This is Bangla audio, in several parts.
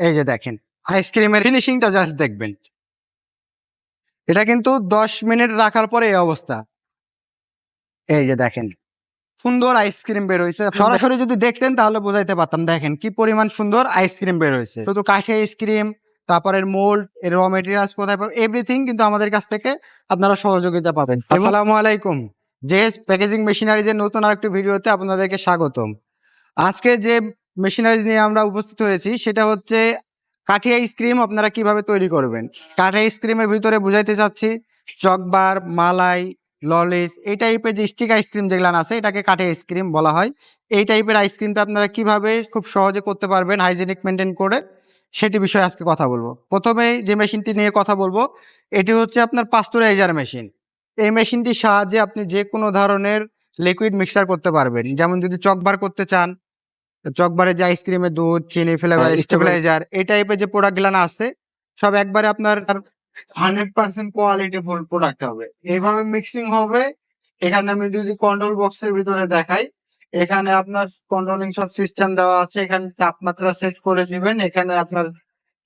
এই যে দেখেন আইসক্রিমের ফিনিশিংটা জাস্ট দেখবেন। এটা কিন্তু দশ মিনিট রাখার পরে এই অবস্থা। এই যে দেখেন, সুন্দর আইসক্রিম বের হয়েছে সরাসরি যদি দেখতেন তাহলে বোঝাইতে পারতাম। দেখেন, কি পরিমাণ সুন্দর আইসক্রিম বের হয়েছে শুধু কাঠি আইসক্রিম তারপরে মোল্ড এর র মেটেরিয়ালস কোথায় পাবেন এভরিথিং কিন্তু আমাদের কাছ থেকে আপনারা সহযোগিতা পাবেন। আসসালামু আলাইকুম। জেএস প্যাকেজিং মেশিনারিজের নতুন আরেকটি ভিডিওতে আপনাদেরকে স্বাগতম। আজকে যে মেশিনারিজ নিয়ে আমরা উপস্থিত হয়েছি, সেটা হচ্ছে কাঠি আইসক্রিম আপনারা কীভাবে তৈরি করবেন। কাঠি আইসক্রিমের ভিতরে বুঝাইতে চাচ্ছি, চকবার, মালাই, ললিস, এই টাইপের যে স্টিক আইসক্রিম যেগুলো আছে, এটাকে কাঠি আইসক্রিম বলা হয়। এই টাইপের আইসক্রিমটা আপনারা কীভাবে খুব সহজে করতে পারবেন হাইজেনিক মেনটেন করে, সেটি বিষয়ে আজকে কথা বলব। প্রথমে যে মেশিনটি নিয়ে কথা বলব, এটি হচ্ছে আপনার পাস্তুরাইজার মেশিন এই মেশিনটির সাহায্যে আপনি যে কোনো ধরনের লিকুইড মিক্সার করতে পারবেন। যেমন যদি চকবার করতে চান চকবারে যে আইসক্রিমের দুধ চিনি ফ্লেভার হ্যাঁ, স্টেবিলাইজার এই টাইপের যে প্রোডাক্টগুলো আছে সব একবারে আপনার hundred percent quality full product হবে। এইভাবে মিক্সিং হবে। এখানে আমি যদি কন্ট্রোল বক্সের ভিতরে দেখাই এখানে আপনার কন্ট্রোলিং সব সিস্টেম দেওয়া আছে। এখানে তাপমাত্রা সেট করে দিবেন। এখানে আপনার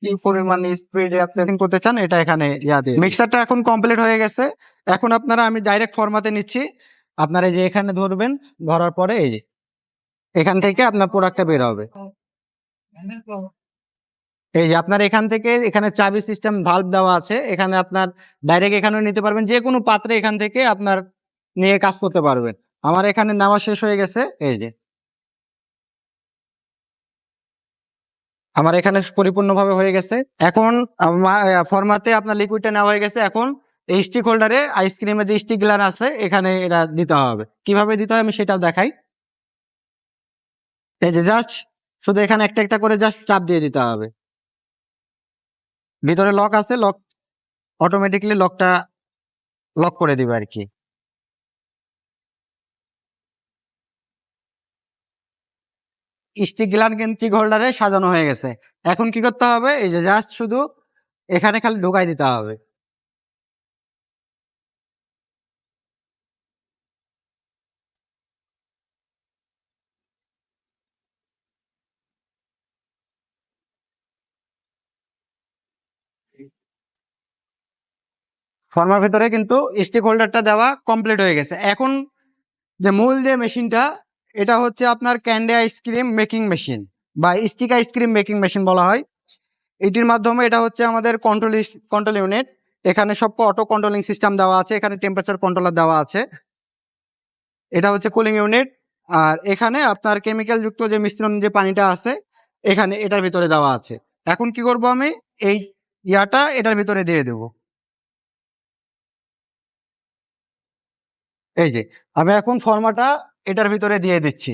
কি পরিমাণে স্পিডে আপনি করতে চান এটা এখানে ইয়া দিয়ে মিক্সারটা এখন কমপ্লিট হয়ে গেছে। এখন আপনারা আমি ডাইরেক্ট ফরমাতে নিচ্ছি। আপনারা এই যে এখানে ধরবেন ধরার পরে এই যে এখান থেকে আপনার প্রোডাক্টটা বের হবে। এই যে আপনার এখান থেকে এখানে চাবি সিস্টেম ভাল্ব দেওয়া আছে, এখানে আপনার ডাইরেক্ট এখানেও নিতে পারবেন, যে কোনো পাত্রে এখান থেকে আপনার নিয়ে কাজ করতে পারবেন। আমার এখানে নেওয়া শেষ হয়ে গেছে, এই যে। আমার এখানে পরিপূর্ণভাবে হয়ে গেছে। এখন ফরমাতে আপনার লিকুইডটা নেওয়া হয়ে গেছে। এখন এই স্টিক হোল্ডারে আইসক্রিমের যে স্টিক গ্লান আছে, এখানে এটা দিতে হবে। কীভাবে দিতে হয় আমি সেটাও দেখাই। এই যে জাস্ট শুধু এখানে একটা একটা করে জাস্ট চাপ দিয়ে দিতে হবে। ভিতরে লক আছে লক অটোমেটিকলি লকটা লক করে দিবে আর কি স্টিক গ্লান কিন্তু হোল্ডারে সাজানো হয়ে গেছে। এখন কি করতে হবে? এই যে জাস্ট শুধু এখানে খালি ঢুকাই দিতে হবে। ফর্মার ভিতরে কিন্তু স্টিক হোল্ডারটা দেওয়া কমপ্লিট হয়ে গেছে। এখন যে মূল যে মেশিনটা এটা হচ্ছে আপনার candy ice cream making machine বা stick ice cream making machine বলা হয়। এটির মাধ্যমে এটা হচ্ছে আমাদের কন্ট্রোল কন্ট্রোল ইউনিট এখানে সব অটো কন্ট্রোলিং সিস্টেম দেওয়া আছে, এখানে টেম্পারেচার কন্ট্রোলার দেওয়া আছে। এটা হচ্ছে কুলিং ইউনিট আর এখানে আপনার কেমিক্যাল যুক্ত যে মিশ্রণ, যে পানিটা আছে, এখানে এটার ভিতরে দেওয়া আছে। এখন কি করব আমি? এই ইয়াটা এটার ভিতরে দিয়ে দেবো। এই যে আমি এখন ফর্মাটা এটার ভিতরে দিয়ে দিচ্ছি।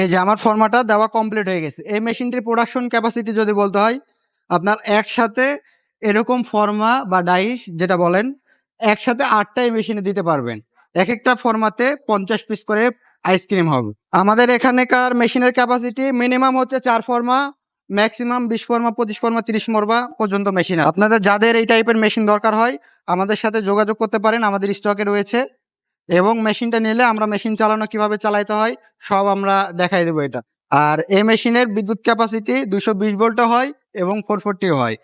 এই যে আমার ফর্মাটা দেওয়া কমপ্লিট হয়ে গেছে। এই মেশিনটির প্রোডাকশন ক্যাপাসিটি যদি বলতে হয়, আপনার একসাথে এরকম ফর্মা বা ডাইস যেটা বলেন, একসাথে আটটা এই মেশিনে দিতে পারবেন। এক একটা ফর্মাতে পঞ্চাশ পিস করে আইসক্রিম হবে। আমাদের এখানেকার মেশিনের ক্যাপাসিটি মিনিমাম হচ্ছে চার ফর্মা ম্যাক্সিমাম বিশ ফর্মা পঁচিশ ফর্মা তিরিশ ফর্মা পর্যন্ত মেশিন আপনাদের যাদের এই টাইপের মেশিন দরকার হয়, আমাদের সাথে যোগাযোগ করতে পারেন। আমাদের স্টকে রয়েছে এবং মেশিনটা নিলে আমরা মেশিন চালানো কীভাবে চালাইতে হয়, সব আমরা দেখাই দেবো এটা। আর এই মেশিনের বিদ্যুৎ ক্যাপাসিটি দুশো বিশ ভোল্টও হয় এবং ফোর ফোরটিও হয়।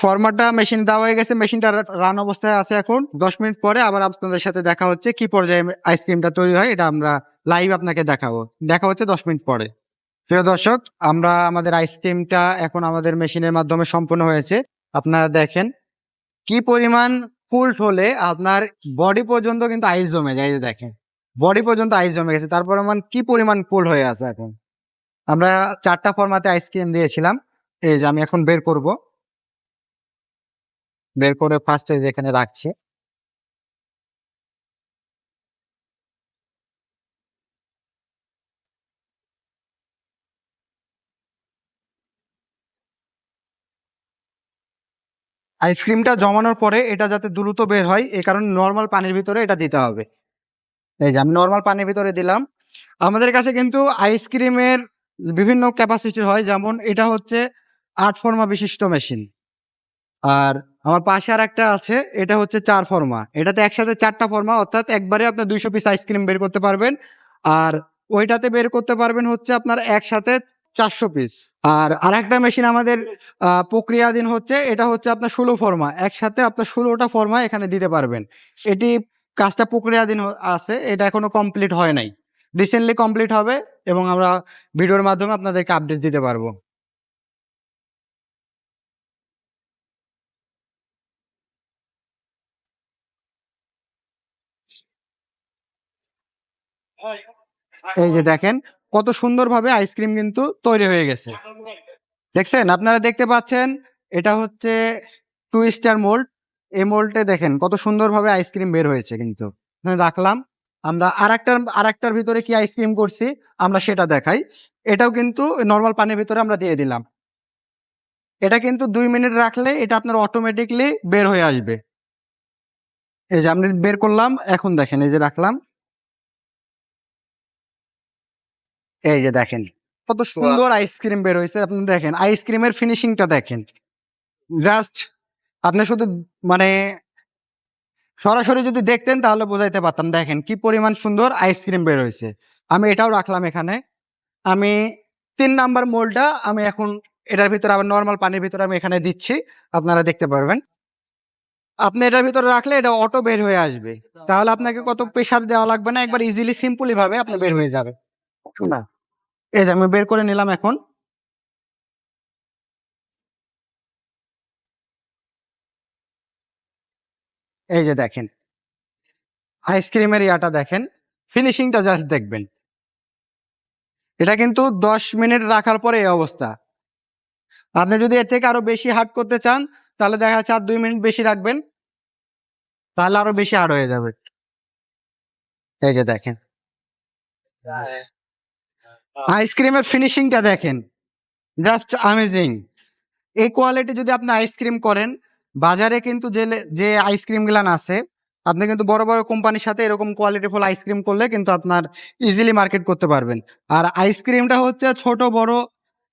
ফরম্যাটটা মেশিন দেওয়া হয়ে গেছে মেশিনটা রান অবস্থায় আছে এখন। দশ মিনিট পরে আবার আপনাদের সাথে দেখা হচ্ছে কি পর্যায়ে আইসক্রিমটা তৈরি হয়, এটা আমরা লাইভ আপনাকে দেখাবো। দেখা হচ্ছে দশ মিনিট পরে। প্রিয় দর্শক, আমরা আমাদের আইসক্রিমটা এখন আমাদের মেশিনের মাধ্যমে সম্পূর্ণ হয়েছে। আপনারা দেখেন কি পরিমাণ কুল্ড হলে আপনার বডি পর্যন্ত কিন্তু আইস জমে যায় যে দেখেন। বডি পর্যন্ত আইস জমে গেছে। তারপরে মানে কি পরিমাণ কুল হয়ে আছে এখন? আমরা চারটা ফরমাতে আইসক্রিম দিয়েছিলাম। এই যে আমি এখন বের করব। বের করে ফার্স্টে এখানে রাখছি। আইসক্রিমটা জমানোর পরে এটা যাতে দ্রুত বের হয় এই কারণে নর্মাল পানির ভিতরে এটা দিতে হবে। এই যে আমি নর্মাল পানির ভিতরে দিলাম। আমাদের কাছে কিন্তু আইসক্রিমের বিভিন্ন ক্যাপাসিটি হয়, যেমন এটা হচ্ছে আট ফর্মা বিশিষ্ট মেশিন আর আমার পাশে আর একটা আছে, এটা হচ্ছে চার ফর্মা। এটাতে একসাথে চারটা ফর্মা, অর্থাৎ একবারে আপনার দুইশো পিস আইসক্রিম বের করতে পারবেন। আর ওইটাতে বের করতে পারবেন হচ্ছে আপনার একসাথে চারশো পিস আর আরেকটা মেশিন আমাদের প্রক্রিয়াধীন হচ্ছে, এটা হচ্ছে আপনার ষোলো ফর্মা একসাথে আপনার ষোলোটা ফর্মা এখানে দিতে পারবেন। এটি কাজটা প্রক্রিয়াধীন আছে, এটা এখনও কমপ্লিট হয় নাই। রিসেন্টলি কমপ্লিট হবে এবং আমরা ভিডিওর মাধ্যমে আপনাদেরকে আপডেট দিতে পারব। এই যে দেখেন কত সুন্দরভাবে আইসক্রিম কিন্তু তৈরি হয়ে গেছে। দেখছেন? আপনারা দেখতে পাচ্ছেন, এটা হচ্ছে টু স্টার মোল্ড। এই মোল্ডে দেখেন, কত সুন্দরভাবে আইসক্রিম বের হয়েছে কিন্তু। রাখলাম। আমরা আর আরেকটার আরেকটার ভিতরে কি আইসক্রিম করছি? আমরা সেটা দেখাই। এটাও কিন্তু নর্মাল পানির ভিতরে আমরা দিয়ে দিলাম। এটা কিন্তু দুই মিনিট রাখলে এটা আপনার অটোমেটিকলি বের হয়ে আসবে। এই যে আমি বের করলাম, এখন দেখেন, এই যে রাখলাম। এই যে দেখেন কত সুন্দর আইসক্রিম বের হয়েছে আপনি দেখেন আইসক্রিমের ফিনিশিংটা দেখেন। জাস্ট আপনি শুধু মানে সরাসরি যদি দেখতেন তাহলে বোঝাইতে পারতাম দেখেন কি পরিমাণ সুন্দর আইসক্রিম বের হয়েছে আমি এটাও রাখলাম এখানে। আমি তিন নাম্বার মোলটা আমি এখন এটার ভিতরে আবার নর্মাল পানির ভিতরে আমি এখানে দিচ্ছি। আপনারা দেখতে পারবেন। আপনি এটার ভিতরে রাখলে এটা অটো বের হয়ে আসবে। তাহলে আপনাকে কত প্রেশার দেওয়া লাগবে না একবার ইজিলি সিম্পলি ভাবে আপনি বের হয়ে যাবে। না। এই যে আমি বের করে নিলাম এখন। এই যে দেখেন। আইসক্রিমের ইয়াটা দেখেন। ফিনিশিংটা জাস্ট দেখবেন। এটা কিন্তু দশ মিনিট রাখার পরে এই অবস্থা। আপনি যদি এর থেকে আরও বেশি হার্ড করতে চান, তাহলে দেখা যাচ্ছে আর দুই মিনিট বেশি রাখবেন। তাহলে আরও বেশি হার্ড হয়ে যাবে। এই যে দেখেন। আইসক্রিমের ফিনিশিংটা দেখেন। জাস্ট আমেজিং এই কোয়ালিটি যদি আপনি আইসক্রিম করেন, বাজারে কিন্তু যে যে আইসক্রিম গুলান আছে, আপনি কিন্তু বড় বড় কোম্পানির সাথে এরকম কোয়ালিটি ফুল আইসক্রিম করলে কিন্তু আপনার ইজিলি মার্কেট করতে পারবেন। আর আইসক্রিমটা হচ্ছে ছোট, বড়,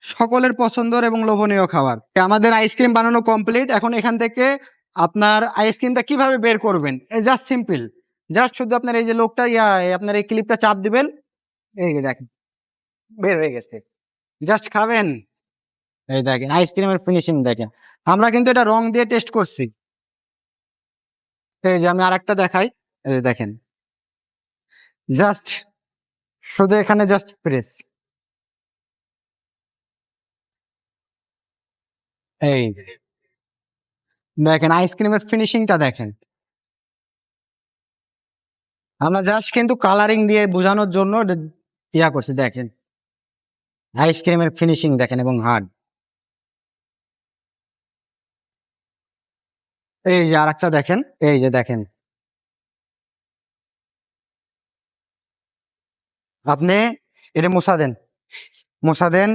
সকলের পছন্দের এবং লোভনীয় খাবার। আমাদের আইসক্রিম বানানো কমপ্লিট এখন এখান থেকে আপনার আইসক্রিমটা কীভাবে বের করবেন? জাস্ট সিম্পল জাস্ট শুধু আপনার এই যে লোকটা, ইয়া, আপনার এই ক্লিপটা চাপ দিবেন। এই দেখেন। বের হয়ে গেছে। জাস্ট খাবেন? এই দেখেন আইসক্রিমের ফিনিশিং দেখেন। আমরা কিন্তু এটা রং দিয়ে টেস্ট করছি। এই যে আমি আরেকটা দেখাই, এই দেখেন। জাস্ট শুধু এখানে জাস্ট প্রেস এই দেখেন আইসক্রিমের ফিনিশিংটা দেখেন। আমরা জাস্ট কিন্তু কালারিং দিয়ে বোঝানোর জন্য ইয়া করছি, দেখেন। আইসক্রিমের ফিনিশিং দেখেন এবং হার্ড এই যে আর একটা দেখেন, এই যে দেখেন। আপনি এটা মোছা দেন মোছা দেন।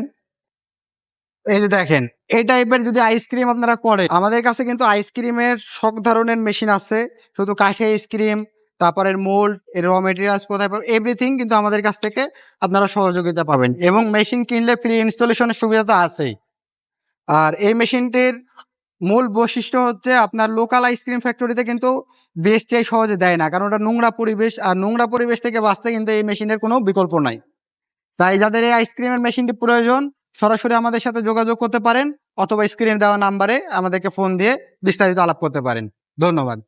এই যে দেখেন, এই টাইপের যদি আইসক্রিম আপনারা করে আমাদের কাছে কিন্তু আইসক্রিমের সব ধরনের মেশিন আছে। শুধু কাঠি আইসক্রিম তারপরে মোল্ড এর র মেটেরিয়ালস কোথায় পাবেন এভরিথিং কিন্তু আমাদের কাছ থেকে আপনারা সহযোগিতা পাবেন। এবং মেশিন কিনলে ফ্রি ইনস্টলেশনের সুবিধা তো আছেই। আর এই মেশিনটির মূল বৈশিষ্ট্য হচ্ছে আপনার লোকাল আইসক্রিম ফ্যাক্টরিতে কিন্তু বেস্টটাই সহজে দেয় না, কারণ ওটা নোংরা পরিবেশ, আর নোংরা পরিবেশ থেকে বাঁচতে কিন্তু এই মেশিনের কোনো বিকল্প নাই। তাই যাদের এই আইসক্রিমের মেশিনটি প্রয়োজন, সরাসরি আমাদের সাথে যোগাযোগ করতে পারেন, অথবা স্ক্রিনে দেওয়া নাম্বারে আমাদেরকে ফোন দিয়ে বিস্তারিত আলাপ করতে পারেন। ধন্যবাদ।